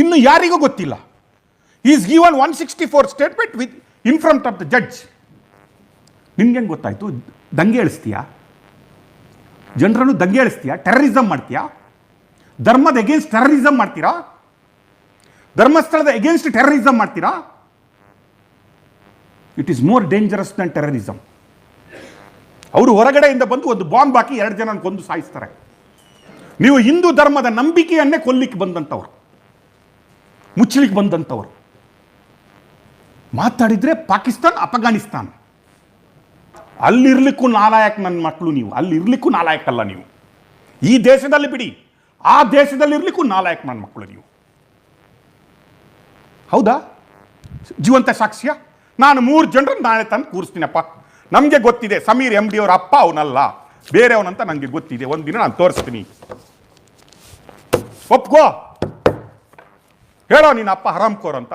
ಇನ್ನು ಯಾರಿಗೂ ಗೊತ್ತಿಲ್ಲ. Is given one sixty four statement with in front of the judge ನಿನ್ಗೆ ಗೊತ್ತಾಯ್ತು? ದಂಗೆ ಎಳಿಸ್ತೀಯಾ? ಜನರನ್ನು ದಂಗೆ ಎಳಿಸ್ತೀಯಾ? ಟೆರರಿಸಮ್ ಮಾಡ್ತೀಯಾ? ಧರ್ಮದ ಎಗೇನ್ಸ್ಟ್ ಟೆರರಿಸಮ್ ಮಾಡ್ತೀರಾ? ಧರ್ಮಸ್ಥಳದ ಎಗೇನ್ಸ್ಟ್ ಟೆರರಿಸಮ್ ಮಾಡ್ತೀರಾ? It is more dangerous than terrorism ಅವರು ಹೊರಗಡೆಯಿಂದ ಬಂದು ಒಂದು ಬಾಂಬ್ ಹಾಕಿ ಎರಡು ಜನ ಕೊಂದು ಸಾಯಿಸ್ತಾರೆ. ನೀವು ಹಿಂದೂ ಧರ್ಮದ ನಂಬಿಕೆಯನ್ನೇ ಕೊಲ್ಲಿಕ್ಕೆ ಬಂದಂಥವ್ರು. ಮುಚ್ಚಲಿಕ್ಕೆ ಬಂದಂಥವ್ರು ಮಾತಾಡಿದ್ರೆ ಪಾಕಿಸ್ತಾನ್, ಅಫ್ಘಾನಿಸ್ತಾನ್. ಅಲ್ಲಿರ್ಲಿಕ್ಕೂ ನಾಲಾಯಕ್ ನನ್ನ ಮಕ್ಕಳು ನೀವು. ಅಲ್ಲಿರ್ಲಿಕ್ಕೂ ನಾಲಾಯಕಲ್ಲ ನೀವು. ಈ ದೇಶದಲ್ಲಿ ಬಿಡಿ. ಆ ದೇಶದಲ್ಲಿ ಇರ್ಲಿಕ್ಕೂ ನಾಲಾಯಕ್ ನನ್ನ ಮಕ್ಕಳು ನೀವು. ಹೌದಾ? ಜೀವಂತ ಸಾಕ್ಷ್ಯ? ನಾನು ಮೂರು ಜನರನ್ನು ನಾಳೆ ತಂದು ಕೂರಿಸ್ತೀನಪ್ಪ. ನಮಗೆ ಗೊತ್ತಿದೆ, ಸಮೀರ್ ಎಂ ಡಿ ಅವ್ರ ಅಪ್ಪ ಅವನಲ್ಲ. ಬೇರೆಯವನಂತ ನನಗೆ ಗೊತ್ತಿದೆ. ಒಂದಿನ ನಾನು ತೋರಿಸ್ತೀನಿ. ಒಪ್ಕೋ? ಹೇಳೋ ನಿನ್ನ ಅಪ್ಪ ಹರಾಮ್ಕೋರ್ ಅಂತ.